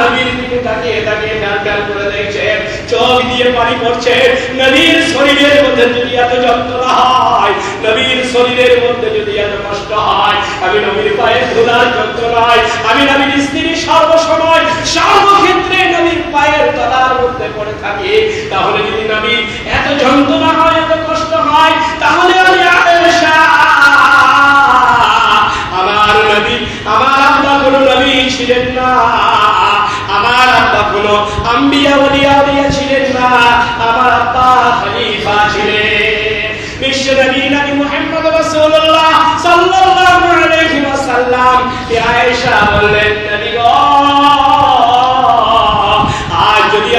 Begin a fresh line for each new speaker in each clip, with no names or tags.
নবীর দিকে তাকিয়ে তাকিয়ে ডাল ডাল করে দেখছে, চোখ দিয়ে পানি পড়ছে। নবীর শরীরের মধ্যে যদি এত হয়, নবীর শরীরের মধ্যে যদি এত কষ্ট হয়, আমি নবীর যন্ত্রণায়, আমি নবীর স্ত্রী সর্বসময় সর্বক্ষেত্রে নবীর পায়ের তলার মধ্যে পড়ে থাকি, তাহলে যদি নবীর এত যন্ত্রণা হয়, এত কষ্ট হয়, তাহলে আমি আমার আব্বা কোনো নবী ছিলেন না। আমার আব্বা কোনো আম্বিয়া ওলিয়া ওলিয়া ছিলেন না। আমার আব্বা খলিফা ছিলেন। বিশ্ব নবী নবী মুহাম্মদ রাসূলুল্লাহ সাল্লাল্লাহু আলাইহি ওয়াসাল্লাম আয়েশা গো, আজ যদি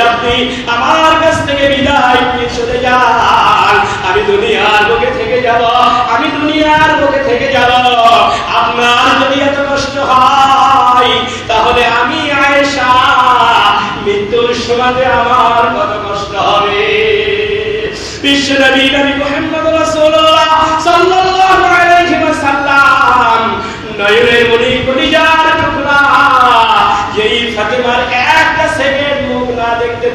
আমার কাছ থেকে বিদায় চলে যান আমি দুনিয়ার বুকে থেকে যাব, আমি দুনিয়ার বুকে থেকে যাব। আপনার যদি এত কষ্ট হয়, তাহলে আমি আয়েশা, মৃত্যুর সময় আমার কত কষ্ট হবে? বিশ্ব নবী নবী মুহাম্মদ রাসূলুল্লাহ সাল্লাল্লাহু আলাইহি ওয়াসাল্লাম নয়নের মনি কলিজার টুকরা যেই ফাতেমার একটা সেকেন্ড মুখ না দেখতে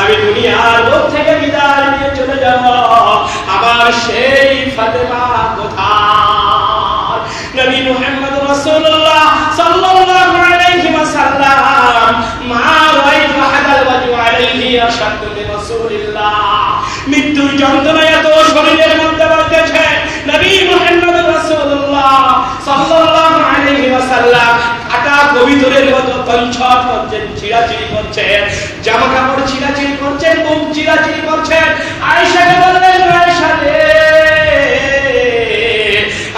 আমি দুনিয়ার থেকে বিদায় নিয়ে চলে যাব। আমার সেই ফাতেমা কোথায়? নবী মুহাম্মদ রাসূলুল্লাহ সাল্লাল্লাহু আলাইহি ওয়াসাল্লাম, মা রাইফা হাদাল ওয়াজু আলাইহি আশাদ্দু করছেন, চিরাচিরি করছেন জামা কাপড় চিরাচিরি করছেন চিরাচিরি করছেন। আয়েশাকে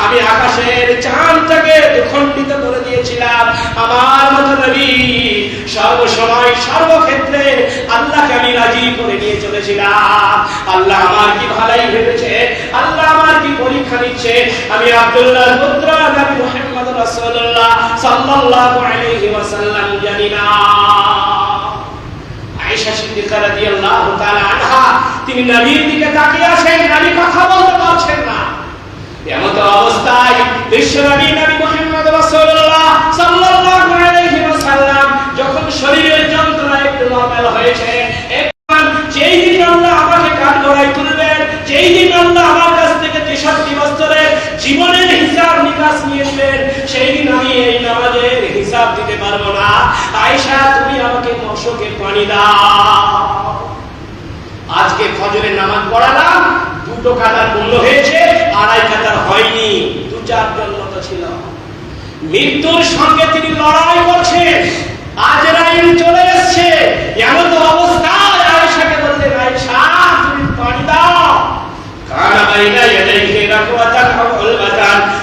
আমি আকাশের চাঁদটাকে দুখণ্ডিত করে দিয়েছিলাম। আমার মতো নবী সর্বসময়, সর্বক্ষেত্রে আল্লাহকে আমি রাজি করে নিয়ে চলেছিলাম। আল্লাহ আমার কি ভালাই ভেবেছে? আল্লাহ আমার কি পরীক্ষা নিচ্ছে আমি আব্দুল্লাহ পুত্র নবী মুহাম্মদ রাসূলুল্লাহ সাল্লাল্লাহু আলাইহি ওয়াসাল্লাম জানি না। আয়েশা সিদ্দিকা রাদিয়াল্লাহু তাআলা আনহা, তিনি নবীর দিকে তাকিয়ে আছেন। নবী কথা বলতে পারছেন না। এমত অবস্থায় বিশ্বনবী নবী মুহাম্মদ রাসূলুল্লাহ সাল্লাল্লাহু আলাইহি ওয়াসাল্লাম যখন শরীরের যন্ত্রণা একটু হয়েছে যেই দিন আল্লাহ আমাকে কাঠ গড়ায় তুলবেন, যেই জীবনের হিসাব নিকাশ নিয়েছেন সেই দিন আমি এই নামাজের হিসাব দিতে পারব না। আয়সা তুমি আমাকে মশকে পানি দাও। আজকে ফজরের নামাজ পড়ালাম, দুটো কাতার মূল্য হয়েছে, আড়াই কাতার হয়নি, দু চারজন মতো ছিল। মৃত্যুর সঙ্গে তিনি লড়াই করছেন আজরাইল চলে এসছে। এমন তো অবস্থা আয়সাকে বললেন আয়সা তুমি পানি দাও। কারা বাইনা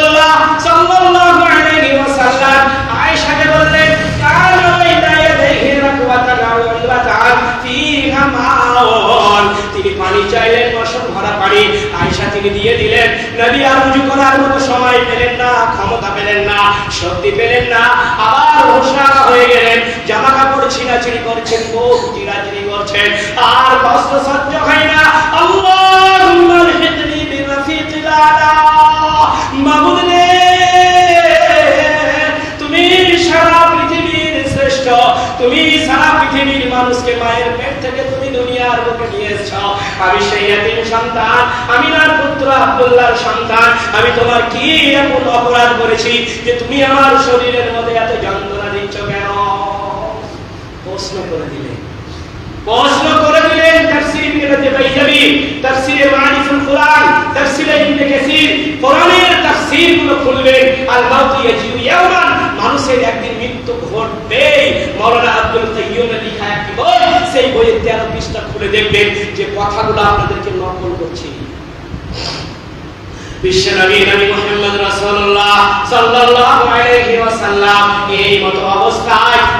রাসূলুল্লাহ সাল্লাল্লাহু আলাইহি ওয়াসাল্লাম আয়েশাকে বললেন কানা বাইনা ইয়াদাইহি রাকওয়াতান আও ইলবাতান ফীহা মাউন তিনি পানি চাইলেন বসন ভরা পানি আয়েশা তিনি দিয়ে দিলেন নবী আর উজু করার মতো সময় পেলেন না ক্ষমতা পেলেন না শক্তি পেলেন না আবার হোশারা হয়ে গেলেন জামা কাপড় ছিঁড়াছিড়ি করছেন মুখ চিরাচিরি করছেন আর কষ্ট সহ্য হয় না আল্লাহুম্মা আলহিকনি বিরাফিকিল আলা মাবুদ রে তুমি সারা পৃথিবীর শ্রেষ্ঠ তুমি সারা পৃথিবীর মানুষকে মায়ের পেট থেকে তুমি দুনিয়ার বুকে নিয়ে এসেছ আমি সেই এতিম সন্তান আমি নার পুত্র আব্দুল্লাহর সন্তান আমি তোমার কি এমন অপরাধ করেছি যে আমার শরীরের মধ্যে এত যন্ত্রণা দিচ্ছ কেন? প্রশ্ন করে দিলে। প্রশ্ন করে বাইজাবি ইবনে কাসির। গুলো খুলবেন। আল মাউত ইয়াজিউ ইয়াওমান মানুষের একদিন মৃত্যু ঘটবে। মাওলানা আব্দুল লেখা একটি দেখবেন যে কথাগুলো আপনাদেরকে নকল করছি।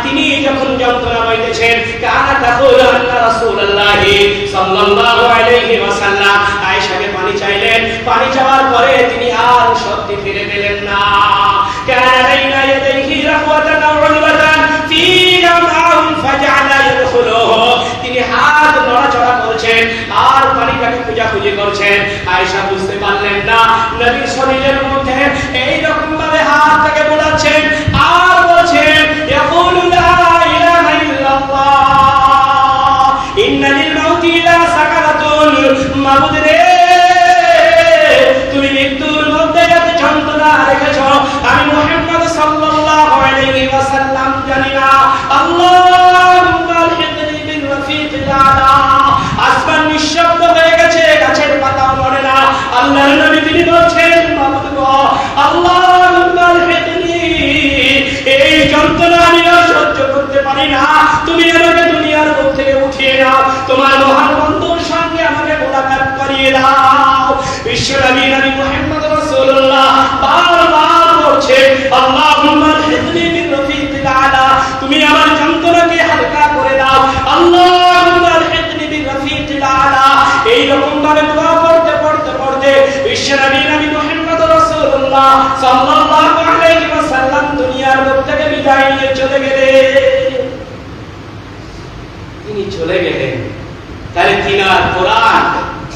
তিনি যখন যন্ত্রণা পাইতেছেন, কানা তাকুল পানি চাইলেন। পানি চাওয়ার পরে তিনি আর শক্তি ফিরে পেলেন না। তিনি হাত নড়াচড়া করছেন, আর পানিটাকে খোঁজাখুঁজি করছেন। আয়েশা বুঝতে নবী রকম ভাবে দোয়া করতে পড়তে পড়তে বিশ্ব নবী নবী মুহাম্মদ রাসূলুল্লাহ সাল্লাল্লাহু আলাইহি ওয়াসাল্লাম দুনিয়ার থেকে বিদায় নিয়ে চলে গেলেন। তিনি চলে গেলেন। তাহলে তিনার কোরআন,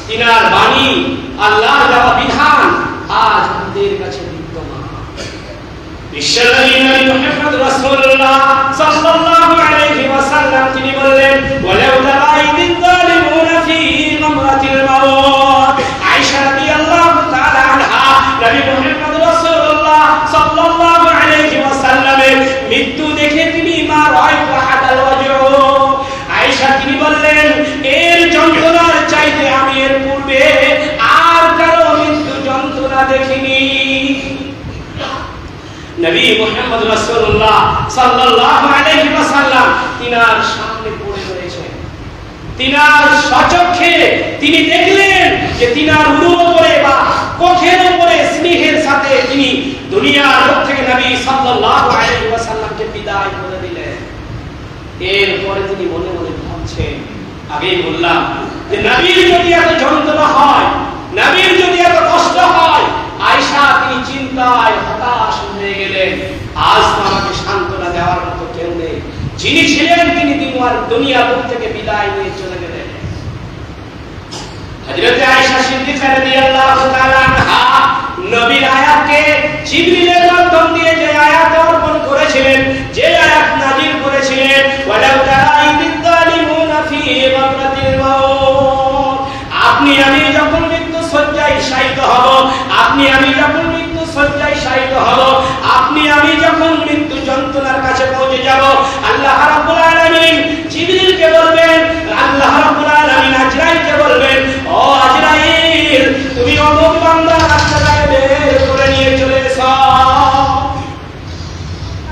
তিনার বাণী, আল্লাহর দেওয়া বিধান আজ আমাদের কাছে বিদ্যমান। বিশ্বনবী নবী মুহাম্মদ রাসূলুল্লাহ সাল্লাল্লাহু আলাইহি ওয়াসাল্লাম তিনি বললেন ওয়ালাউ মৃত্যু দেখে তিনি মা রায়তু হাদাল ওয়াজু আয়েশা তিনি বললেন, এর যন্ত্রণার চাইতে আমি এর পূর্বে আর কারও মৃত্যু যন্ত্রণা দেখিনি। নবী মুহাম্মদ রাসূলুল্লাহ সাল্লাল্লাহু আলাইহি ওয়াসাল্লাম তিনার সামনে পড়ে রয়েছেন। তিনার সচক্ষে তিনি দেখলেন যে তিনার উরুর উপরে বা কোখের উপরে স্নেহের সাথে তিনি দুনিয়ার লোক থেকে নবী সাল্লাল্লাহু আলাইহি ওয়াসাল্লামকে বিদায় করে দিলেন। এরপরে তিনি মনে মনে ভাবছেন আগেই বললাম যে নবীর যদি এত যন্ত্রণা হয়, নবীর যদি এত কষ্ট হয়, আয়েশা তিনি চিন্তায় হতাশ হয়ে গেলেন। আজ আমাকে সান্ত্বনা দেওয়ার মতো কেউ নেই। যিনি দুনিয়ার দুনিয়া বুক থেকে বিদায় নিয়ে চলে গেলেন যে করেছিলেন আপনি আমি যখন মৃত্যু শয্যায় শায়িত হব, আপনি আমি যখন মৃত্যু শয্যায় শায়িত হব আপনি, আমি যখন মৃত্যু যন্ত্রণার কাছে পৌঁছে যাব, আল্লাহ রাব্বুল আলামিন জিবরিলকে বলবেন, আল্লাহ রাব্বুল আলামিন আজরাইলকে বলবেন, ও আজরাইল, তুমি অমুক বান্দা রাস্তা বের করে নিয়ে চলে এসো।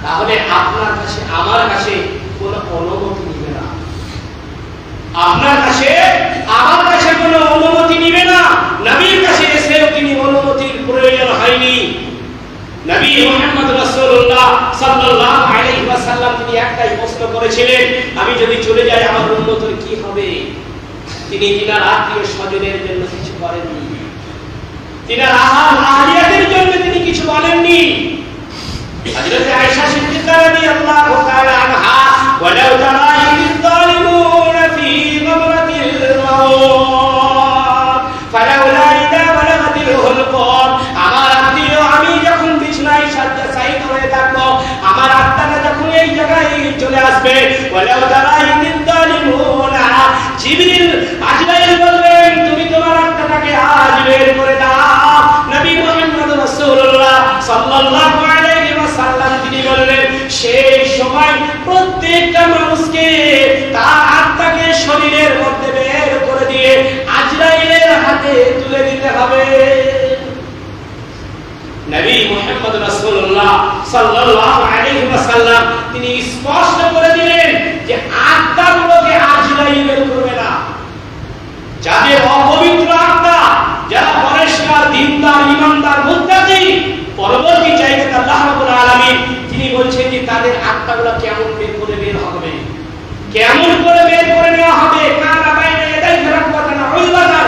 তাহলে আপনার কাছে, আমার কাছে কোনো অনুমতি নিবে না আপনার কাছে আমার কাছে কোনো অনুমতি নিবে না নবীর কাছে এসেও তিনি অনুমতির প্রয়োজন হয়নি নবী মুহাম্মদ রাসূলুল্লাহ সাল্লাল্লাহু আলাইহি ওয়াসাল্লাম তিনি একটাই প্রশ্ন করেছিলেন, আমি যদি চলে যাই, আমার উম্মতের কি হবে? তিনি তিনার আত্মীয় স্বজনের জন্য কিছু করেননি। তিনার আহার আহলিয়াদের জন্য তিনি কিছু বলেননি। হযরত আয়েশা সিদ্দিকা রাদিয়াল্লাহু তাআলা আনহা ওয়ালাউ তারা চলে আসবে ওয়ালাউ তারা ইযিল যালিমুনা জিবরিল আজরাইল বলবেন তুমি তোমার আত্মাটাকে আজ বের করে দাও নবী মুহাম্মদ রাসূলুল্লাহ সাল্লাল্লাহু আলাইহি ওয়াসাল্লাম তিনি বললেন সেই সময় প্রত্যেকটা মানুষকে তার আত্মাকে শরীরের মধ্যে বের করে দিয়ে আজরাইলের হাতে তুলে দিতে হবে নবী মুহাম্মদ রাসূলুল্লাহ সাল্লাল্লাহু আলাইহি ওয়াসাল্লাম তিনি স্পষ্ট করে দিলেন যে আত্মাগুলোকে আজরাইল বের করবে না কেমন করে বের করে নেওয়া হবে কানা বাইরে এদাই রাখবাতান উলবাতান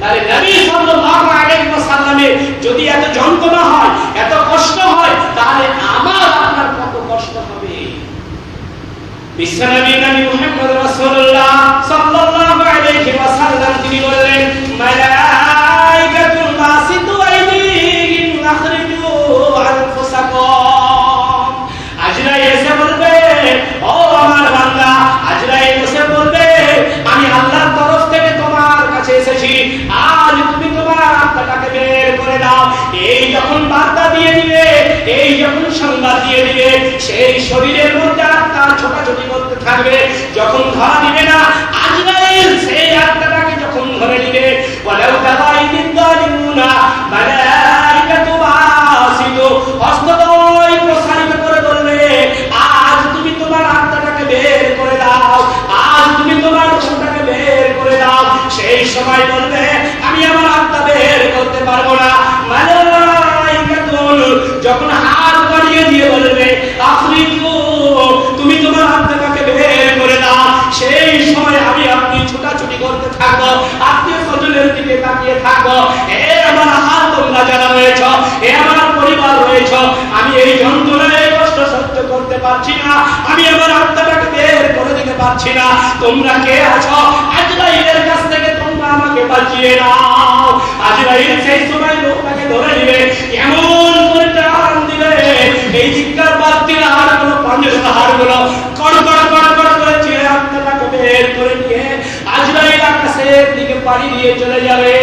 তাহলে নবী সাল্লাল্লাহু আলাইহি ওয়াসাল্লামের যদি এত যন্ত্রণা হয়, এত কষ্ট হয়, তাহলে আমার আপনার কত কষ্ট হবে? বিশ্বনবী নবী মুহাম্মদ রাসূলুল্লাহ সাল্লাল্লাহু আলাইহি ওয়াসাল্লাম তিনি বললেন মালাইকাতুল বাসিতু আইদিহিম আখরিজু আনফুসাকুম আজরাইল এসে বলবে ও আমার বান্দা আজরাইল এসে বলবে আমি আল্লাহর তরফ থেকে তোমার কাছে এসেছি আজ তুমি তোমার আত্মাটাকে বের করে দাও এই যখন বার্তা দিয়ে দিবে এই যখন সংবাদ দিয়ে দিবে সেই শরীরের মধ্যে আত্মা ছোটাছুটি করতে থাকবে যখন ধরা দিবে না আজরাইল সেই আত্মাটাকে যখন ধরে নিবে ওয়ালাউ তাবাইদিন যালিমুনা মালাইকাতু বাসিতু হস্তদ্বয় প্রসারিত করে বলবে আজ তুমি তোমার আত্মাটাকে বের করে দাও আজ তুমি তোমার রূহটাকে বের করে দাও সেই সময় বলবে আমি আমার আত্মা বের করতে পারব না মালাইকাতুল যখন হাত বাড়িয়ে দিয়ে বলবে আফরিকু তুমি তোমার আত্মাটাকে বের করে দাও সেই সময় আমি আপনি থাকব আত্মীয় স্বজনের দিকে তাকিয়ে থাকব এ আমার হাত তোমরা যারা রয়েছ, এ আমার পরিবার রয়েছ, আমি এই যন্ত্রণায় কষ্ট সহ্য করতে পারছি না, আমি আমার আত্মাটাকে বের করে দিতে পারছি না। তোমরা কে আছো? আজরাইলের কাছ থেকে তোমরা আমাকে বাঁচিয়ে নাও। আজরাইল সেই সময় লোকটাকে ধরে নিবে এমন করে টান দিবে? এই চিৎকার বাদ্যের হাড়গুলো পাঞ্জরের হাড়গুলো কড় কড় কড় কড় করে ছেড়ে আত্মাটাকে বের করে নিয়ে আকাশের দিকে পাড়ি দিয়ে চলে যাবে।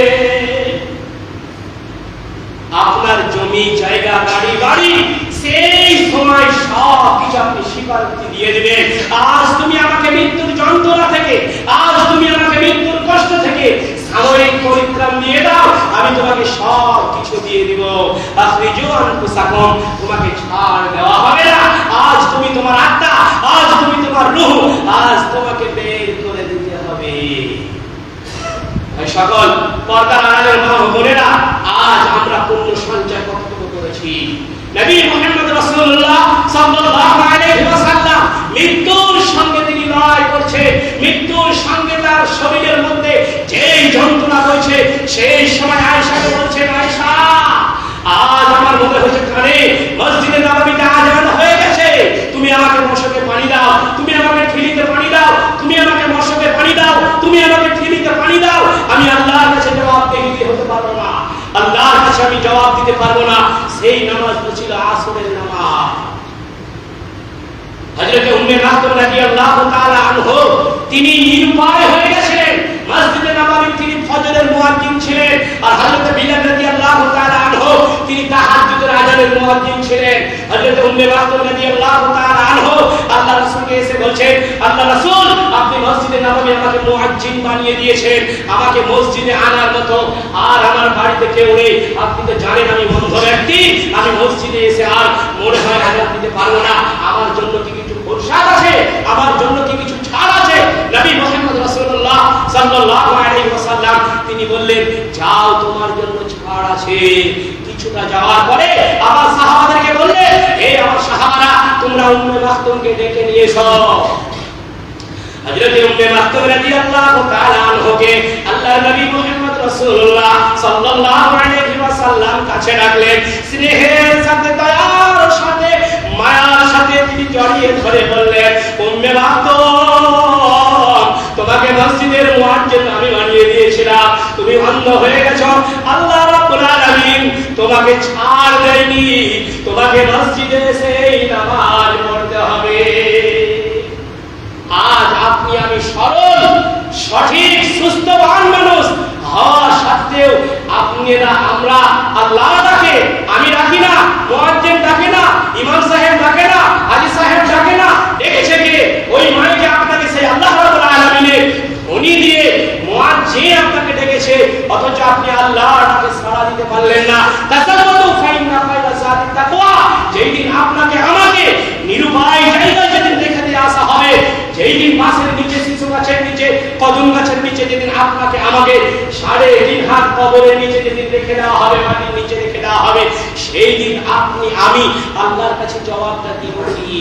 আপনার জমি, জায়গা, গাড়ি, বাড়ি, সেই সময় সব কিছু আপনি স্বীকারোক্তি দিয়ে দিবেন। আজ তুমি আমাকে মৃত্যুর যন্ত্রণা থেকে, আজ তুমি আমাকে মৃত্যুর কষ্ট থেকে সাময়িক পরিত্রাণ দিয়ে দাও, আমি তোমাকে সব কিছু দিয়ে দিব। আপনি জোয়ান পোশাকম তোমাকে ছাড় দেওয়া হবে না। আজ তুমি তোমার আত্মা, আজ তুমি তোমার রূহ, আজ তোমাকে বের করে দিতে হবে এই সকল পর্দার আড়ালের মা বোনেরা আজ আমরা পূর্ণ সঞ্চয় কর্তব্য করেছি। নবী মুহাম্মদ রাসূলুল্লাহ সাল্লাল্লাহু আলাইহি ওয়াসাল্লাম মৃত্যুর সঙ্গে তিনি লড়াই করছে, মৃত্যুর সঙ্গে তার শরীরের মধ্যে যেই যন্ত্রণা রয়েছে, সেই সময় আয়েশাকে বলছেন, আয়েশা, আজ আমার মনে হচ্ছে কানে মসজিদে নববীতে আজান হয়ে গেছে। তুমি আমাকে মশকে পানি দাও, তুমি আমাকে ঠিলিতে পানি দাও, তুমি আমাকে মশকে পানি দাও, তুমি আমাকে আমি আল্লাহর কাছে জবাব দেহিতে হতে পারব না। আল্লাহর কাছে আমি জবাব দিতে পারব না। সেই নামাজ ছিল আসরের নামাজ। তিনি ছিলেন। আর তিনি তাহাজ্জুদের আজানের মুয়াজ্জিন ছিলেন। হযরত উম্মে মাহতুম রাদিয়াল্লাহু তাআলা আনহু, আল্লাহ রাসূলকে এসে বলছেন, আল্লাহ রাসূল, আপনি মসজিদে নববী আমাকে মুয়াজ্জিন বানিয়ে দিয়েছেন, আমাকে মসজিদে আনার মতো। আর আমার বাড়িতে কেউ নেই। আপনি তো জানেন আমি বন্ধ ব্যক্তি। আমি মসজিদে এসে আর মনে হয় আজান দিতে পারব না। আমার জন্য কি কিছু প্রসাদ আছে? আমার জন্য কি কিছু ছাড় আছে? নবী মুহাম্মদ তিনি বললেন, যাও, তোমার জন্য ছাড় আছে। কিছুটা যাওয়ার পরে আবার সাহাবাদেরকে বললেন, হে আমার সাহাবারা, তোমরা উম্মে মাখতুমকে ডেকে নিয়ে এসো। হযরত উম্মে মাকতুম রাদিয়াল্লাহু তাআলা আনহুকে আল্লাহর নবী মুহাম্মদ রাসূলুল্লাহ সাল্লাল্লাহু আলাইহি ওয়াসাল্লাম কাছে ডাকলেন, স্নেহের সাথে, দয়ার সাথে, মায়ার সাথে তিনি জড়িয়ে ধরে বললেন, উম্মে মাকতুম তোমাকে মসজিদের মুয়াজ্জিন আমি বানিয়ে দিয়েছিলাম। তুমি অন্ধ হয়ে গেছো। আল্লাহ রাব্বুল আলামিন তোমাকে ছাড় দেয়নি। তোমাকে মসজিদে এসে নামাজ পড়তে হবে। আজ আপনি আমি সরল, সঠিক, সুস্থবান মানুষ। হওয়া সত্ত্বেও আপনি না, আমরা আল্লাহ ডাকে আমি ডাকি না, মুয়াজ্জিন ডাকে না, ইমাম সাহেব ডাকে না হাজি সাহেব ডাকে না ডেকেছে কে ওই মাইকে আপনাকে সেই আল্লাহ রাব্বুল আলামিনের ধ্বনি দিয়ে মুয়াজ্জিন আপনাকে ডেকেছে অথচ আপনি আল্লাহর ডাকে সাড়া দিতে পারলেন না তাসাব্বাতু ফাইন্না খায়রা যাতিত তাকওয়া যেই দিন আপনাকে আমাকে নিরুপায় জায়গায় যেদিন রেখে দিয়ে আসা হবে যেই দিন মাছের নিচে শিশু গাছের নিচে কদম গাছের নিচে যেদিন আপনাকে আমাকে সাড়ে তিন হাত কবরে নিচে যেদিন রেখে দেওয়া হবে, মাটির নিচে রেখে দেওয়া হবে। সেই দিন আপনি, আমি আল্লাহর কাছে জবাবটা দিব কি?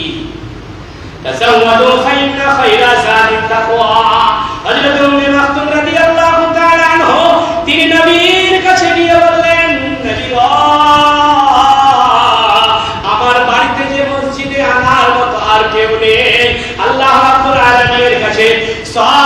আমার বাড়িতে যে মসজিদে আনার মতো আর কেউ নেই। আল্লাহ কাছে সব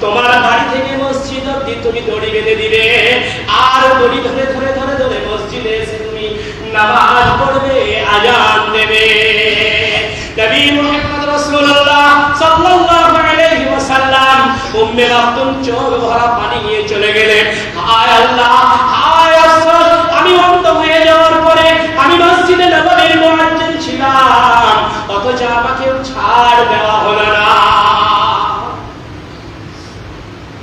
তোমার বাড়ি থেকে মসজিদ তুমি দড়ি বেঁধে দিবে। আর দড়ি ধরে ধরে ধরে ধরে মসজিদে এসে তুমি নামাজ পড়বে, আজান দেবে। চলে হায় আল্লাহ আমি অন্ধ হয়ে আমি মসজিদে মুয়াজ্জিন ছিলাম, অথচ আমাকে ছাড় দেওয়া হলো না।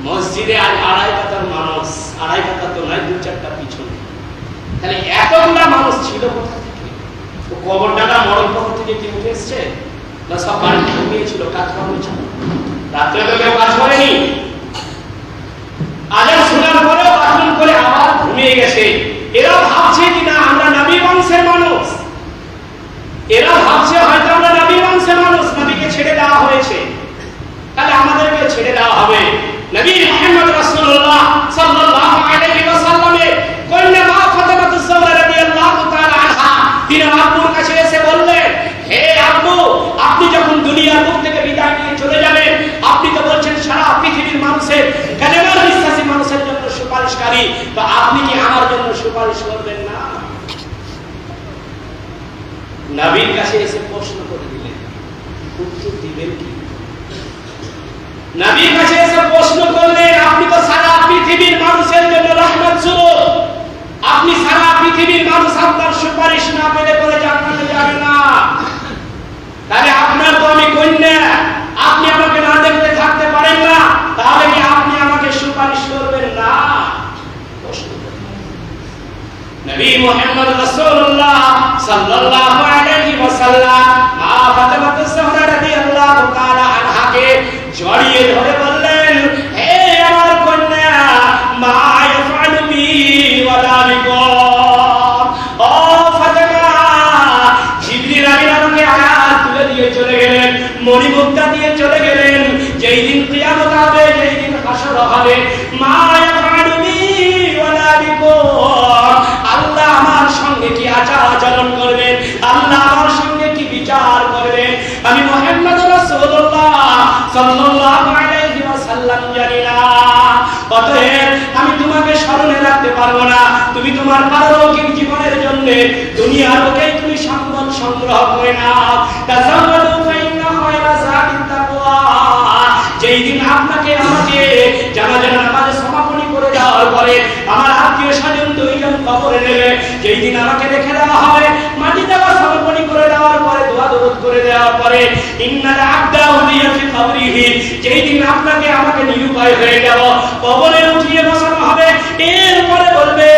মসজিদে আড়াই কাতার মানুষ, আড়াই কাতার তো দু চারটা পিছনে। তাহলে এতগুলা মানুষ ছিল কোথা থেকে? ও মরণ পক্ষ থেকে কি উঠে এসছে? না সব বাড়িতে ঘুমিয়েছিল, কাজ করেছিল রাত্রে তো কেউ কাজ করেনি। আজান শোনার পরেও বাথরুম করে আবার ঘুমিয়ে গেছে। এরা ভাবছে কিনা, আমরা নবী বংশের মানুষ। এরা ভাবছে হয়তো আমরা নবী বংশের মানুষ, নবীকে ছেড়ে দেওয়া হয়েছে। তাহলে আমাদেরকে ছেড়ে দেওয়া হবে। নবী মুহাম্মদ রাসূলুল্লাহ সাল্লাল্লাহু আলাইহি ওয়াসাল্লামের কন্যা মা ফাতেমা তুজ-জাহরা রাদিয়াল্লাহু তাআলা আনহা, তিনি আব্বুর কাছে এসে বললেন, হে আব্বু, আপনি যখন দুনিয়ার মুখ থেকে বিদায় নিয়ে চলে যাবেন, আপনি তো বলছেন সারা পৃথিবীর মানুষের কালেমার বিশ্বাসী মানুষের জন্য সুপারিশকারী, তো আপনি কি আমার জন্য সুপারিশ করবেন না? নবীর কাছে এসে প্রশ্ন করে দিলেন, উত্তর দিবেন কি? নবীর কাছে এসে প্রশ্ন করলেন, আপনি তো সারা পৃথিবীর মানুষের জন্য রহমত স্বরূপ। আপনি সারা পৃথিবীর মানুষ আপনার সুপারিশ না পেলে বলে জান্নাতে যাবে না। তাহলে আপনার তো আমি কন্যা, আপনি আমাকে না দেখতে থাকতে পারেন না, তাহলে কি আপনি আমাকে সুপারিশ করবেন না প্রশ্ন করলেন। নবী মুহাম্মদ রাসূলুল্লাহ সাল্লাল্লাহু আলাইহি ওয়াসাল্লাম মা ফাতেমা তুজ-জাহরা রাদিয়াল্লাহু তাআলা আনহাকে জড়িয়ে ধরে বললেন, হে আমার কন্যা, মা ইয়াফআলু বি ওয়ালা বিকুম ও ফাতেমা, জিবরিল আমিন আমাকে আয়াত তুলে দিয়ে চলে গেলেন, মণিমুক্তা দিয়ে চলে গেলেন। যেই দিন কিয়ামত হবে, যেই দিন হাসর হবে আচার আচরণ করবেন আল্লাহ আমার সঙ্গে কি বিচার করবেন আমি মুহাম্মদ রাসূলুল্লাহ সাল্লাল্লাহু আলাইহি ওয়াসাল্লাম জানি না। অতএব আমি তোমাকে স্মরণে রাখতে পারব না। তুমি তোমার পারলৌকিক জীবনের জন্য দুনিয়ার লোকেই তুমি সম্পদ সংগ্রহ করে নাও। তাজাওয়াদু ফাইন্না খায়রা যাতিত তাকওয়া। যেই দিন আপনাকে আমাকে জানাজা নামাজে সমাপনী করে দেওয়ার পরে আমার আত্মীয় স্বজন কবরে নেবে যেই দিন আমাকে রেখে দেওয়া হবে মাটি দেওয়া করে দেওয়ার পরে দোয়া দরুদ করে দেওয়ার পরে কবরিহি, যেই দিন আপনাকে আমাকে নিরুপায় হয়ে যাব, কবরে উঠিয়ে বসানো হবে, এরপরে বলবে,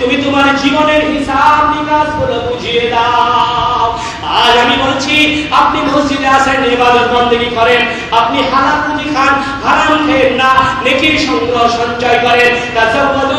তুমি তোমার জীবনের হিসাব নিকাশগুলো বুঝিয়ে দাও। আজ আমি বলছি, আপনি মসজিদে আসেন, ইবাদত বন্দেগী করেন, আপনি হালাল রুজি খান, হারাম না, নেকির সংগ্রহ সঞ্চয় করেন তাজাওয়াদু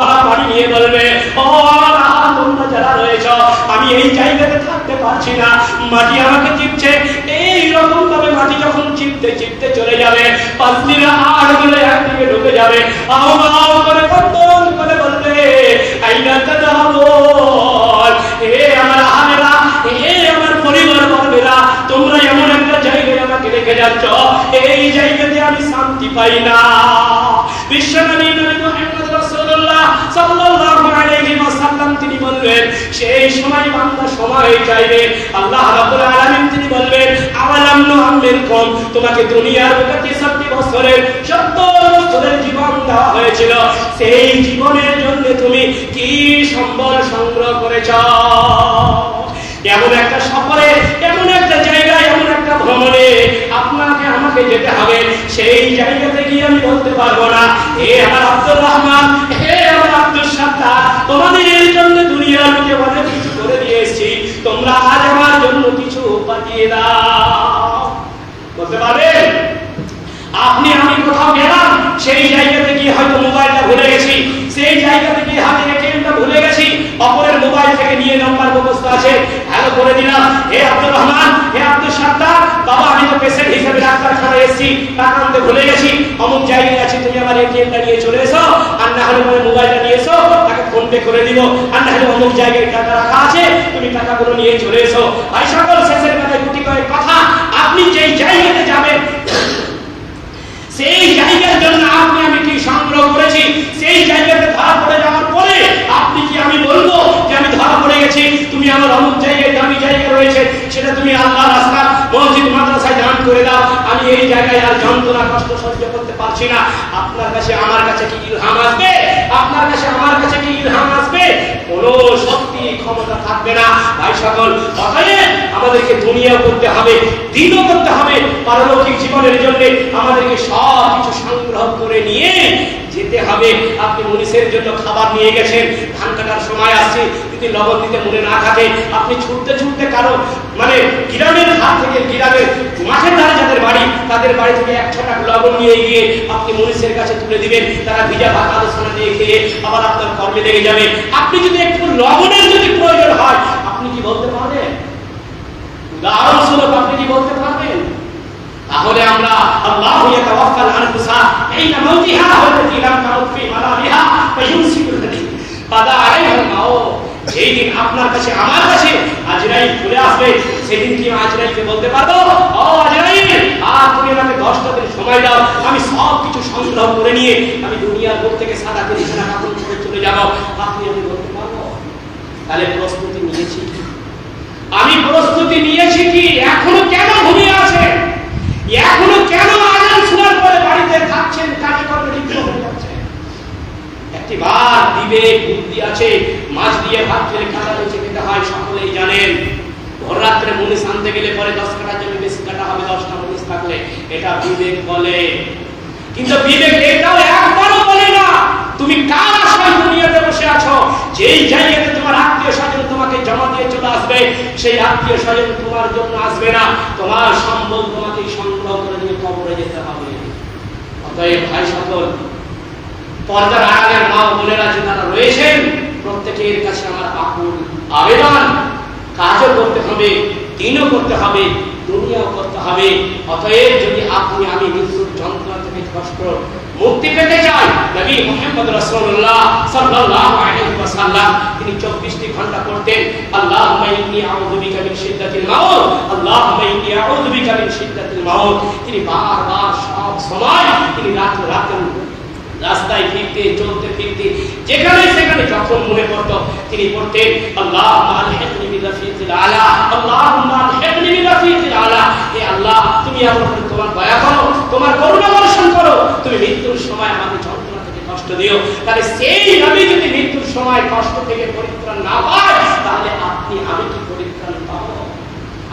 পানি নিয়ে বলবে, ও তোমরা যারা রয়েছ, আমি এই জায়গাতে থাকতে পারছি না। মাটি আমাকে চিপছে। এই রকম ভাবে মাটি যখন চিপতে চিপতে চলে যাবে পাঁচ দিনে আট দিনে একদিকে ঢুকে যাবে। আও আও করে কন্দন করে বলবে আইনা তাদাবল হে আমার আহারেরা হে আমার পরিবার বর্গেরা তোমরা এমন একটা জায়গায় আমাকে রেখে যাচ্ছ। এই জায়গাতে আমি শান্তি পাই না। বিশ্বনবী নবী তিনি বললেন, সেই সময় বান্দা সময় চাইবে, আল্লাহ রাব্বুল আলামিন তিনি বলবেন, আওয়ালাম নুআম্মিরকুম তোমাকে দুনিয়ার বুকে 63 বছরের 70 বছরের জীবন দেওয়া হয়েছিল। সেই জীবনের জন্য তুমি কি সম্বল সংগ্রহ করেছ? এমন একটা সফরে এমন একটা জায়গায় ভ্রমণে আপনাকে, আমাকে যেতে হবে। সেই জায়গাতে গিয়ে আমি বলতে পারব না। হে আমার আব্দুর রহমান, হে আমার আব্দুল সাত্তার, তোমাদের জন্য দুনিয়ার লোকে অনেক কিছু করে দিয়ে এসেছি, তোমরা আজ আমার জন্য কিছু পাঠিয়ে দাও। বলতে পারবেন আপনি, আমি কোথাও গেলাম, সেই জায়গাতে গিয়ে হয়তো মোবাইলটা ভুলে গেছি। সেই জায়গাতে গিয়ে হাতে এটিএমটা ভুলে গেছি, অপরের মোবাইল থেকে নিয়ে নাম্বার ব্যবস্থা আছে। হ্যালো করে দিলাম। হে আব্দুর রহমান, হে আব্দুল সাত্তার বাবা, আমি তো পেশেন্ট হিসেবে ডাক্তারখানায় এসেছি টাকা আনতে ভুলে গেছি। অমুক জায়গায় আছি, তুমি আমার এটিএমটা নিয়ে চলে এসো, আর না হলে পরে মোবাইলটা নিয়ে এসো, তাকে ফোন পে করে দিব। আর না হলে অমুক জায়গায় টাকা রাখা আছে, তুমি টাকাগুলো নিয়ে চলে এসো। ভাই, সকল শেষের বেলায় গুটি কয়েক কথা, আপনি যেই জায়গাতে যাবেন, সেই জায়গার জন্য আপনি আমি কি সংগ্রহ করেছি? সেই জায়গাতে ধরা পড়ে যাওয়ার পরে আপনি কি আমি বলব যে আমি ধরা পড়ে গেছি? আমার অমুক জায়গায় দামি জায়গা রয়েছে, সেটা তুমি আল্লাহ রাস্তা, মসজিদ, মাদ্রাসায় দান করে দাও। আমি এই জায়গায় আর যন্ত্রণা, কষ্ট সহ্য করতে পারছি না। আপনার কাছে আমার কাছে কি ইলহাম আসবে? আপনার কাছে আমার কাছে কি ইলহাম আসবে? কোনো শক্তি, ক্ষমতা থাকবে না। ভাই সকল, অতএব আমাদেরকে দুনিয়া করতে হবে, দিনও করতে হবে, পারলৌকিক জীবনের জন্য আমাদেরকে সব কিছু সংগ্রহ করে নিয়ে যেতে হবে। আপনি মনীষের জন্য খাবার নিয়ে গেছেন, ধান কাটার সময় আসছে যদি লবণ দিতে মনে না থাকে, আপনি ছুটতে ছুটতে কারও মানে গ্রামের হাত থেকে গ্রামের মাঠের ধারে যাদের বাড়ি, তাদের বাড়ি থেকে এক ছটা লবণ নিয়ে গিয়ে আপনি মনীষের কাছে তুলে দিবেন, তারা ভিজা ভাত আলোচনা দিয়ে খেয়ে আবার আপনার কর্মে লেগে যাবে। আপনি যদি একটু লবণের যদি প্রয়োজন হয়, আপনি কি বলতে পারবেন? আপনি কি বলতে পারবেন? তাহলে আমরা আল্লাহ ইয়াতাওয়াফাল আনফুসা হিনা মাউতিহা ওয়াল্লাতী লাম তামুত ফি মানামিহা ফায়ুমসিকুল্লাতী কাদা আলাইহাল মাউত। যেই দিন আপনার কাছে, আমার কাছে আজরাইল চলে আসবে। সেদিন কি আজরাইলকে বলতে পারব ও আজরাইল আর তুমি আমাকে দশটা দিন সময় দাও। আমি সব কিছু সংগ্রহ করে নিয়ে আমি দুনিয়ার বুক থেকে সাদা বিছানা কাপড় পরে চলে যাব। আপনি আমি বলতে পারব তাহলে প্রস্তুতি নিয়েছি আমি প্রস্তুতি নিয়েছি কি? এখনও কেন ঘুমিয়ে আছেন এখনও কেন আজান শোনার পরে বাড়িতে থাকছেন? কাজে কর্মে লিপ্ত হয়ে যাচ্ছেন একটি বার বিবেক, বুদ্ধি আছে। মাছ দিয়ে ভাত খেলে কাটা বেঁচে খেতে হয়, সকলেই জানেন। ভোর রাত্রে মুনিশ আনতে গেলে পরে দশ কাটার জন্য বেশি কাটা হবে, দশটা মুনিশ থাকলে। এটা বিবেক বলে। কিন্তু বিবেক এটাও একবারও বলে না, তুমি কার আশায় দুনিয়াতে বসে আছো? যেই জায়গাতে তোমার আত্মীয় স্বজন তোমাকে জমা দিয়ে চলে আসবে, সেই আত্মীয় স্বজন তোমার জন্য আসবে না। তোমার সম্বল তোমাকে সংগ্রহ করে নিয়ে কবরে যেতে হবে। অতএব ভাই সকল, পর্দার আড়ালের মা বোনেরা যে তারা রয়েছেন প্রত্যেকের কাছে আমার আকুল আবেদন। কাজও করতে হবে, দিনও করতে হবে, দুনিয়াও করতে হবে। অতএব যদি আপনি আমি মৃত্যুর যন্ত্রণা থেকে কষ্ট, মুক্তি পেতে চাই, নবী মুহাম্মদ রাসূলুল্লাহ সাল্লাল্লাহু আলাইহি ওয়াসাল্লাম, তিনি 24টি ঘণ্টা পড়তেন, আল্লাহুম্মা ইন্নী আউযু বিকা মিন শিদ্দাতিল মাউত আল্লাহুম্মা ইন্নী আউযু বিকা মিন শিদ্দাতিল মাউত তিনি বারবার সব সময়, তিনি রাত রাত রাস্তায় ফিরতে, চলতে ফিরতে যেখানে সেখানে যখন মনে পড়ত, তিনি পড়তেন আল্লাহ আমার মৃত্যুর সময় কষ্ট থেকে পরিত্রাণ না পায় আপনি আমি কি পাবো?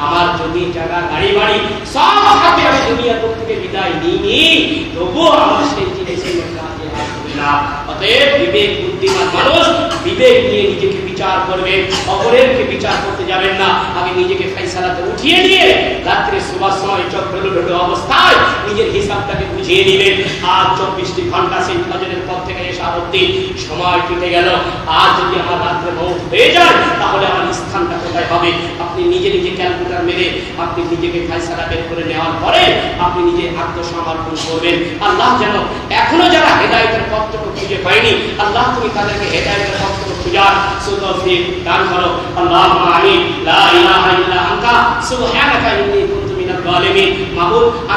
আমার জমি জায়গা, গাড়ি, বাড়ি, সব সাথে আমি দুনিয়া থেকে বিদায় নিইনি, তবুও আমার সেই জিনিসের অতএব বিবেক মানুষ বিবেক নিয়ে নিজেকে বিচার করবে অপরেরকে বিচার করতে যাবেন না। আগে নিজেকে ফাইসালাতে উঠিয়ে নিয়ে রাত্রে সুবাস সময় চক্র লুটো অবস্থায় নিজের হিসাবটাকে বুঝিয়ে নেবেন আর চব্বিশটি ঘণ্টা সেই ফজরের পর থেকে এসা অব্দি সময় কেটে গেল। আর যদি আমার রাত্রে মৌত হয়ে যায়, তাহলে আমার স্থানটা কোথায় হবে? আপনি নিজে নিজে ক্যালকুলেটার মেরে আপনি নিজেকে ফাইসালা বের করে নেওয়ার পরে আপনি নিজে আত্মসমর্পণ করবেন। আল্লাহ যেন এখনও যারা হেদায়তের পথটুকু খুঁজে পায়নি, আল্লাহ তুমি তাদেরকে হেদায়তের পথটুকু খুঁজার সুতৌফিক দান করো আল্লাহ আমিন লা ইলাহা ইল্লা আনতা সুবহানাকা ইন্নী কুনতু মিনাল জালিমিন মাহবুব